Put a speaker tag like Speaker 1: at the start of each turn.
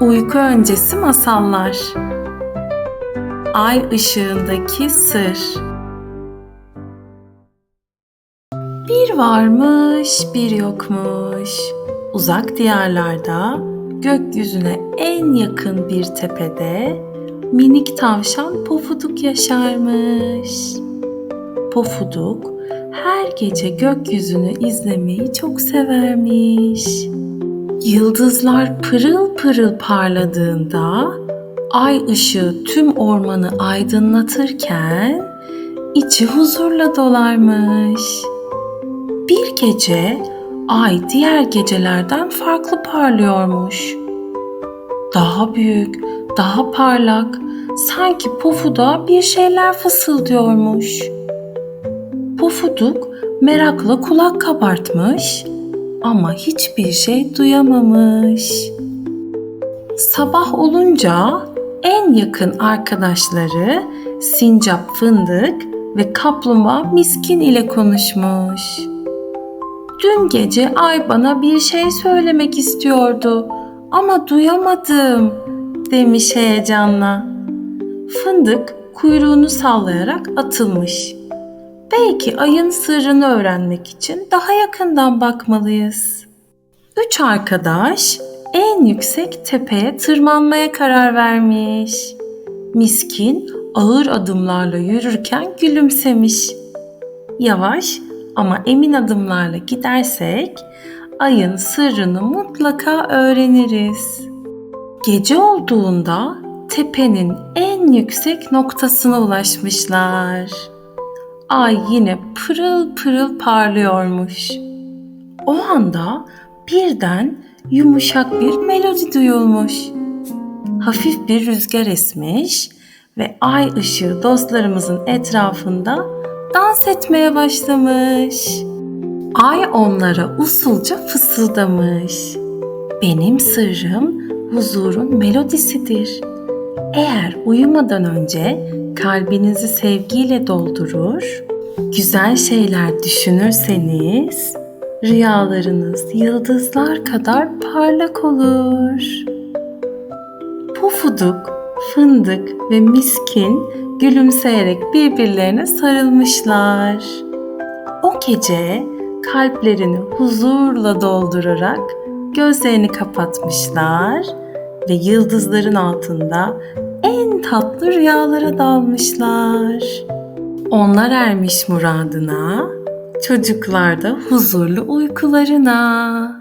Speaker 1: Uyku öncesi masallar. Ay ışığındaki sır. Bir varmış, bir yokmuş. Uzak diyarlarda, gökyüzüne en yakın bir tepede minik tavşan Pofuduk yaşarmış. Pofuduk her gece gökyüzünü izlemeyi çok severmiş. Yıldızlar pırıl pırıl parladığında ay ışığı tüm ormanı aydınlatırken içi huzurla dolarmış. Bir gece ay diğer gecelerden farklı parlıyormuş. Daha büyük, daha parlak, sanki Pofuduk'a bir şeyler fısıldıyormuş. Pofuduk merakla kulak kabartmış ama hiçbir şey duyamamış. Sabah olunca en yakın arkadaşları Sincap Fındık ve Kaplumbağa Miskin ile konuşmuş. Dün gece Ay bana bir şey söylemek istiyordu ama duyamadım demiş heyecanla. Fındık kuyruğunu sallayarak atılmış. Belki ayın sırrını öğrenmek için daha yakından bakmalıyız. Üç arkadaş en yüksek tepeye tırmanmaya karar vermiş. Miskin ağır adımlarla yürürken gülümsemiş. Yavaş ama emin adımlarla gidersek ayın sırrını mutlaka öğreniriz. Gece olduğunda tepenin en yüksek noktasına ulaşmışlar. Ay yine pırıl pırıl parlıyormuş. O anda birden yumuşak bir melodi duyulmuş. Hafif bir rüzgar esmiş ve ay ışığı dostlarımızın etrafında dans etmeye başlamış. Ay onlara usulca fısıldamış. Benim sırrım huzurun melodisidir. Eğer uyumadan önce kalbinizi sevgiyle doldurur, güzel şeyler düşünürseniz rüyalarınız yıldızlar kadar parlak olur. Pufuduk, fındık ve miskin gülümseyerek birbirlerine sarılmışlar. O gece kalplerini huzurla doldurarak gözlerini kapatmışlar ve yıldızların altında en tatlı rüyalara dalmışlar. Onlar ermiş muradına, çocuklar da huzurlu uykularına.